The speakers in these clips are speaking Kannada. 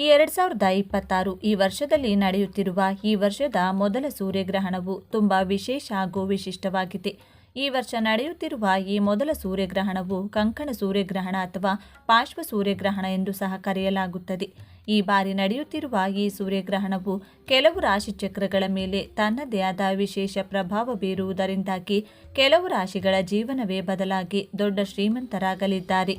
ಈ ಎರಡ್ ಸಾವಿರದ ಇಪ್ಪತ್ತಾರು ಈ ವರ್ಷದಲ್ಲಿ ನಡೆಯುತ್ತಿರುವ ಈ ವರ್ಷದ ಮೊದಲ ಸೂರ್ಯಗ್ರಹಣವು ತುಂಬ ವಿಶೇಷ ಹಾಗೂ ವಿಶಿಷ್ಟವಾಗಿದೆ. ಈ ವರ್ಷ ನಡೆಯುತ್ತಿರುವ ಈ ಮೊದಲ ಸೂರ್ಯಗ್ರಹಣವು ಕಂಕಣ ಸೂರ್ಯಗ್ರಹಣ ಅಥವಾ ಪಾರ್ಶ್ವ ಸೂರ್ಯಗ್ರಹಣ ಎಂದು ಸಹ ಕರೆಯಲಾಗುತ್ತದೆ. ಈ ಬಾರಿ ನಡೆಯುತ್ತಿರುವ ಈ ಸೂರ್ಯಗ್ರಹಣವು ಕೆಲವು ರಾಶಿಚಕ್ರಗಳ ಮೇಲೆ ತನ್ನದೇ ಆದ ವಿಶೇಷ ಪ್ರಭಾವ ಬೀರುವುದರಿಂದಾಗಿ ಕೆಲವು ರಾಶಿಗಳ ಜೀವನವೇ ಬದಲಾಗಿ ದೊಡ್ಡ ಶ್ರೀಮಂತರಾಗಲಿದ್ದಾರೆ.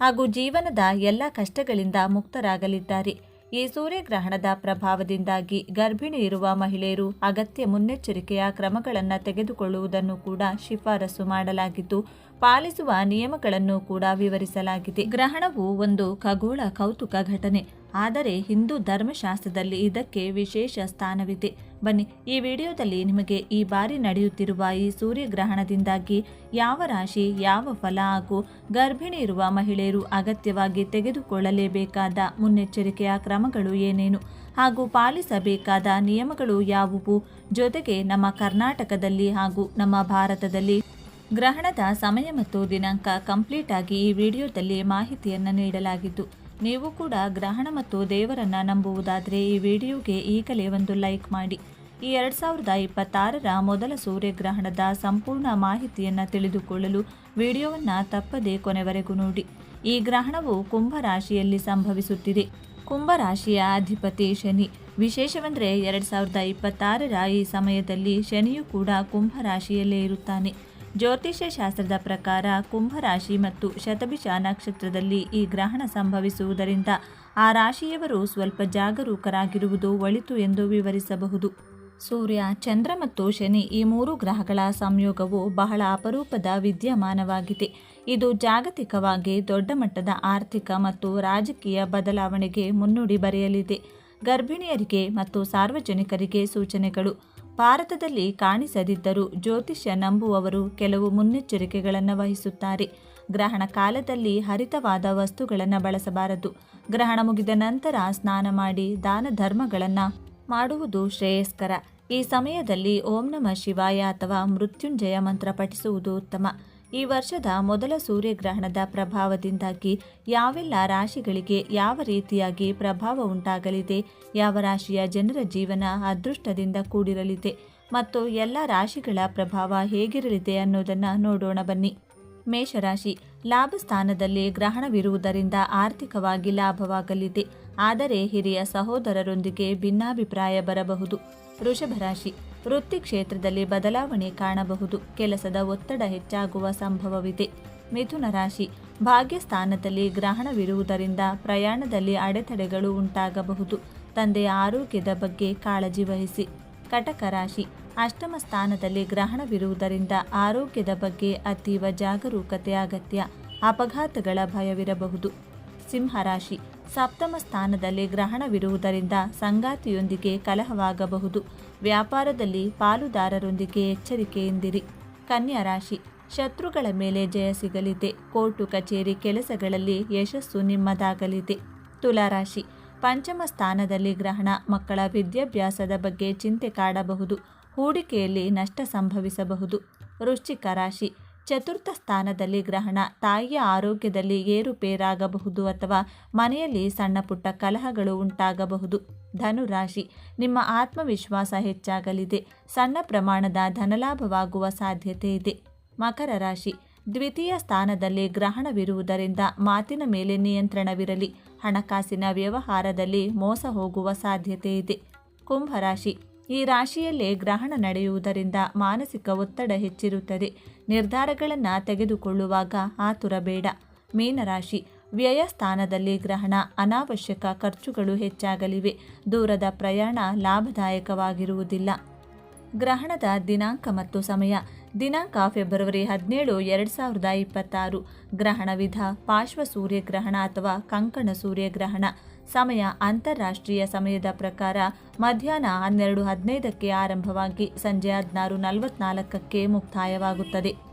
ಹಾಗೂ ಜೀವನದ ಎಲ್ಲ ಕಷ್ಟಗಳಿಂದ ಮುಕ್ತರಾಗಲಿದ್ದಾರೆ. ಈ ಸೂರ್ಯಗ್ರಹಣದ ಪ್ರಭಾವದಿಂದಾಗಿ ಗರ್ಭಿಣಿ ಇರುವ ಮಹಿಳೆಯರು ಅಗತ್ಯ ಮುನ್ನೆಚ್ಚರಿಕೆಯ ಕ್ರಮಗಳನ್ನು ತೆಗೆದುಕೊಳ್ಳುವುದನ್ನು ಕೂಡ ಶಿಫಾರಸು ಮಾಡಲಾಗಿದ್ದು, ಪಾಲಿಸುವ ನಿಯಮಗಳನ್ನು ಕೂಡ ವಿವರಿಸಲಾಗಿದೆ. ಗ್ರಹಣವು ಒಂದು ಖಗೋಳ ಕೌತುಕ ಘಟನೆ. ಆದರೆ ಹಿಂದೂ ಧರ್ಮಶಾಸ್ತ್ರದಲ್ಲಿ ಇದಕ್ಕೆ ವಿಶೇಷ ಸ್ಥಾನವಿದೆ. ಬನ್ನಿ, ಈ ವಿಡಿಯೋದಲ್ಲಿ ನಿಮಗೆ ಈ ಬಾರಿ ನಡೆಯುತ್ತಿರುವ ಈ ಸೂರ್ಯಗ್ರಹಣದಿಂದಾಗಿ ಯಾವ ರಾಶಿ, ಯಾವ ಫಲ ಹಾಗೂ ಗರ್ಭಿಣಿ ಇರುವ ಮಹಿಳೆಯರು ಅಗತ್ಯವಾಗಿ ತೆಗೆದುಕೊಳ್ಳಲೇಬೇಕಾದ ಮುನ್ನೆಚ್ಚರಿಕೆಯ ಕ್ರಮಗಳು ಏನೇನು? ಹಾಗೂ ಪಾಲಿಸಬೇಕಾದ ನಿಯಮಗಳು ಯಾವುವು? ಜೊತೆಗೆ ನಮ್ಮ ಕರ್ನಾಟಕದಲ್ಲಿ ಹಾಗೂ ನಮ್ಮ ಭಾರತದಲ್ಲಿ ಗ್ರಹಣದ ಸಮಯ ಮತ್ತು ದಿನಾಂಕ ಕಂಪ್ಲೀಟ್ ಆಗಿ ಈ ವಿಡಿಯೋದಲ್ಲಿ ಮಾಹಿತಿಯನ್ನು ನೀಡಲಾಗಿದ್ದು ನೀವು ಕೂಡ ಗ್ರಹಣ ಮತ್ತು ದೇವರನ್ನ ನಂಬುವುದಾದರೆ ಈ ವಿಡಿಯೋಗೆ ಈಗಲೇ ಒಂದು ಲೈಕ್ ಮಾಡಿ. ಈ ಎರಡು ಸಾವಿರದ ಇಪ್ಪತ್ತಾರರ ಮೊದಲ ಸೂರ್ಯಗ್ರಹಣದ ಸಂಪೂರ್ಣ ಮಾಹಿತಿಯನ್ನು ತಿಳಿದುಕೊಳ್ಳಲು ವಿಡಿಯೋವನ್ನು ತಪ್ಪದೇ ಕೊನೆವರೆಗೂ ನೋಡಿ. ಈ ಗ್ರಹಣವು ಕುಂಭ ರಾಶಿಯಲ್ಲಿ ಸಂಭವಿಸುತ್ತಿದೆ. ಕುಂಭರಾಶಿಯ ಅಧಿಪತಿ ಶನಿ. ವಿಶೇಷವೆಂದರೆ ಎರಡು ಸಾವಿರದ ಇಪ್ಪತ್ತಾರರ ಈ ಸಮಯದಲ್ಲಿ ಶನಿಯು ಕೂಡ ಕುಂಭರಾಶಿಯಲ್ಲೇ ಇರುತ್ತಾನೆ. ಜ್ಯೋತಿಷ್ಯ ಶಾಸ್ತ್ರದ ಪ್ರಕಾರ ಕುಂಭರಾಶಿ ಮತ್ತು ಶತಭಿಷ ನಕ್ಷತ್ರದಲ್ಲಿ ಈ ಗ್ರಹಣ ಸಂಭವಿಸುವುದರಿಂದ ಆ ರಾಶಿಯವರು ಸ್ವಲ್ಪ ಜಾಗರೂಕರಾಗಿರುವುದು ಒಳಿತು ಎಂದು ವಿವರಿಸಬಹುದು. ಸೂರ್ಯ, ಚಂದ್ರ ಮತ್ತು ಶನಿ ಈ ಮೂರು ಗ್ರಹಗಳ ಸಂಯೋಗವು ಬಹಳ ಅಪರೂಪದ ವಿದ್ಯಮಾನವಾಗಿದೆ. ಇದು ಜಾಗತಿಕವಾಗಿ ದೊಡ್ಡ ಮಟ್ಟದ ಆರ್ಥಿಕ ಮತ್ತು ರಾಜಕೀಯ ಬದಲಾವಣೆಗೆ ಮುನ್ನುಡಿ ಬರೆಯಲಿದೆ. ಗರ್ಭಿಣಿಯರಿಗೆ ಮತ್ತು ಸಾರ್ವಜನಿಕರಿಗೆ ಸೂಚನೆಗಳು. ಭಾರತದಲ್ಲಿ ಕಾಣಿಸದಿದ್ದರೂ ಜ್ಯೋತಿಷ್ಯ ನಂಬುವವರು ಕೆಲವು ಮುನ್ನೆಚ್ಚರಿಕೆಗಳನ್ನು ವಹಿಸುತ್ತಾರೆ. ಗ್ರಹಣ ಕಾಲದಲ್ಲಿ ಹರಿತವಾದ ವಸ್ತುಗಳನ್ನು ಬಳಸಬಾರದು. ಗ್ರಹಣ ಮುಗಿದ ನಂತರ ಸ್ನಾನ ಮಾಡಿ ದಾನ ಧರ್ಮಗಳನ್ನು ಮಾಡುವುದು ಶ್ರೇಯಸ್ಕರ. ಈ ಸಮಯದಲ್ಲಿ ಓಂ ನಮ ಶಿವಾಯ ಅಥವಾ ಮೃತ್ಯುಂಜಯ ಮಂತ್ರ ಪಠಿಸುವುದು ಉತ್ತಮ. ಈ ವರ್ಷದ ಮೊದಲ ಸೂರ್ಯಗ್ರಹಣದ ಪ್ರಭಾವದಿಂದಾಗಿ ಯಾವೆಲ್ಲ ರಾಶಿಗಳಿಗೆ ಯಾವ ರೀತಿಯಾಗಿ ಪ್ರಭಾವ ಉಂಟಾಗಲಿದೆ, ಯಾವ ರಾಶಿಯ ಜನರ ಜೀವನ ಅದೃಷ್ಟದಿಂದ ಕೂಡಿರಲಿದೆ ಮತ್ತು ಎಲ್ಲ ರಾಶಿಗಳ ಪ್ರಭಾವ ಹೇಗಿರಲಿದೆ ಅನ್ನೋದನ್ನು ನೋಡೋಣ ಬನ್ನಿ. ಮೇಷರಾಶಿ, ಲಾಭ ಸ್ಥಾನದಲ್ಲಿ ಗ್ರಹಣವಿರುವುದರಿಂದ ಆರ್ಥಿಕವಾಗಿ ಲಾಭವಾಗಲಿದೆ, ಆದರೆ ಹಿರಿಯ ಸಹೋದರರೊಂದಿಗೆ ಭಿನ್ನಾಭಿಪ್ರಾಯ ಬರಬಹುದು. ವೃಷಭ ರಾಶಿ ವೃತ್ತಿ ಕ್ಷೇತ್ರದಲ್ಲಿ ಬದಲಾವಣೆ ಕಾಣಬಹುದು. ಕೆಲಸದ ಒತ್ತಡ ಹೆಚ್ಚಾಗುವ ಸಂಭವವಿದೆ. ಮಿಥುನ ರಾಶಿ. ಭಾಗ್ಯಸ್ಥಾನದಲ್ಲಿ ಗ್ರಹಣವಿರುವುದರಿಂದ ಪ್ರಯಾಣದಲ್ಲಿ ಅಡೆತಡೆಗಳು ಉಂಟಾಗಬಹುದು. ತಂದೆಯ ಆರೋಗ್ಯದ ಬಗ್ಗೆ ಕಾಳಜಿ ವಹಿಸಿ. ಕಟಕ ರಾಶಿ. ಅಷ್ಟಮ ಸ್ಥಾನದಲ್ಲಿ ಗ್ರಹಣವಿರುವುದರಿಂದ ಆರೋಗ್ಯದ ಬಗ್ಗೆ ಅತೀವ ಜಾಗರೂಕತೆ ಅಗತ್ಯ. ಅಪಘಾತಗಳ ಭಯವಿರಬಹುದು. ಸಿಂಹರಾಶಿ ಸಪ್ತಮ ಸ್ಥಾನದಲ್ಲಿ ಗ್ರಹಣವಿರುವುದರಿಂದ ಸಂಗಾತಿಯೊಂದಿಗೆ ಕಲಹವಾಗಬಹುದು. ವ್ಯಾಪಾರದಲ್ಲಿ ಪಾಲುದಾರರೊಂದಿಗೆ ಎಚ್ಚರಿಕೆಯಿಂದಿರಿ. ಕನ್ಯಾ ರಾಶಿ, ಶತ್ರುಗಳ ಮೇಲೆ ಜಯ ಸಿಗಲಿದೆ. ಕೋರ್ಟು ಕಚೇರಿ ಕೆಲಸಗಳಲ್ಲಿ ಯಶಸ್ಸು ನಿಮ್ಮದಾಗಲಿದೆ. ತುಲಾರಾಶಿ ಪಂಚಮ ಸ್ಥಾನದಲ್ಲಿ ಗ್ರಹಣ, ಮಕ್ಕಳ ವಿದ್ಯಾಭ್ಯಾಸದ ಬಗ್ಗೆ ಚಿಂತೆ ಕಾಡಬಹುದು. ಹೂಡಿಕೆಯಲ್ಲಿ ನಷ್ಟ ಸಂಭವಿಸಬಹುದು. ವೃಶ್ಚಿಕ ರಾಶಿ ಚತುರ್ಥ ಸ್ಥಾನದಲ್ಲಿ ಗ್ರಹಣ, ತಾಯಿಯ ಆರೋಗ್ಯದಲ್ಲಿ ಏರುಪೇರಾಗಬಹುದು ಅಥವಾ ಮನೆಯಲ್ಲಿ ಸಣ್ಣ ಪುಟ್ಟ ಕಲಹಗಳು ಉಂಟಾಗಬಹುದು. ಧನುರಾಶಿ ನಿಮ್ಮ ಆತ್ಮವಿಶ್ವಾಸ ಹೆಚ್ಚಾಗಲಿದೆ. ಸಣ್ಣ ಪ್ರಮಾಣದ ಧನಲಾಭವಾಗುವ ಸಾಧ್ಯತೆ ಇದೆ. ಮಕರ ರಾಶಿ, ದ್ವಿತೀಯ ಸ್ಥಾನದಲ್ಲಿ ಗ್ರಹಣವಿರುವುದರಿಂದ ಮಾತಿನ ಮೇಲೆ ನಿಯಂತ್ರಣವಿರಲಿ. ಹಣಕಾಸಿನ ವ್ಯವಹಾರದಲ್ಲಿ ಮೋಸ ಹೋಗುವ ಸಾಧ್ಯತೆ ಇದೆ. ಕುಂಭರಾಶಿ ಈ ರಾಶಿಯಲ್ಲೇ ಗ್ರಹಣ ನಡೆಯುವುದರಿಂದ ಮಾನಸಿಕ ಒತ್ತಡ ಹೆಚ್ಚಿರುತ್ತದೆ. ನಿರ್ಧಾರಗಳನ್ನು ತೆಗೆದುಕೊಳ್ಳುವಾಗ ಆತುರ ಬೇಡ. ಮೀನರಾಶಿ ವ್ಯಯ ಸ್ಥಾನದಲ್ಲಿ ಗ್ರಹಣ, ಅನಾವಶ್ಯಕ ಖರ್ಚುಗಳು ಹೆಚ್ಚಾಗಲಿವೆ. ದೂರದ ಪ್ರಯಾಣ ಲಾಭದಾಯಕವಾಗಿರುವುದಿಲ್ಲ. ಗ್ರಹಣದ ದಿನಾಂಕ ಮತ್ತು ಸಮಯ, ದಿನಾಂಕ ಫೆಬ್ರವರಿ ಹದಿನೇಳು, ಎರಡು ಸಾವಿರದ ಇಪ್ಪತ್ತಾರು. ಗ್ರಹಣ ವಿಧ, ಪಾರ್ಶ್ವ ಸೂರ್ಯಗ್ರಹಣ ಅಥವಾ ಕಂಕಣ ಸೂರ್ಯಗ್ರಹಣ. ಸಮಯ ಅಂತಾರಾಷ್ಟ್ರೀಯ ಸಮಯದ ಪ್ರಕಾರ ಮಧ್ಯಾಹ್ನ ಹನ್ನೆರಡು ಹದಿನೈದಕ್ಕೆ ಆರಂಭವಾಗಿ ಸಂಜೆ ಹದಿನಾರು ನಲವತ್ನಾಲ್ಕಕ್ಕೆ ಮುಕ್ತಾಯವಾಗುತ್ತದೆ.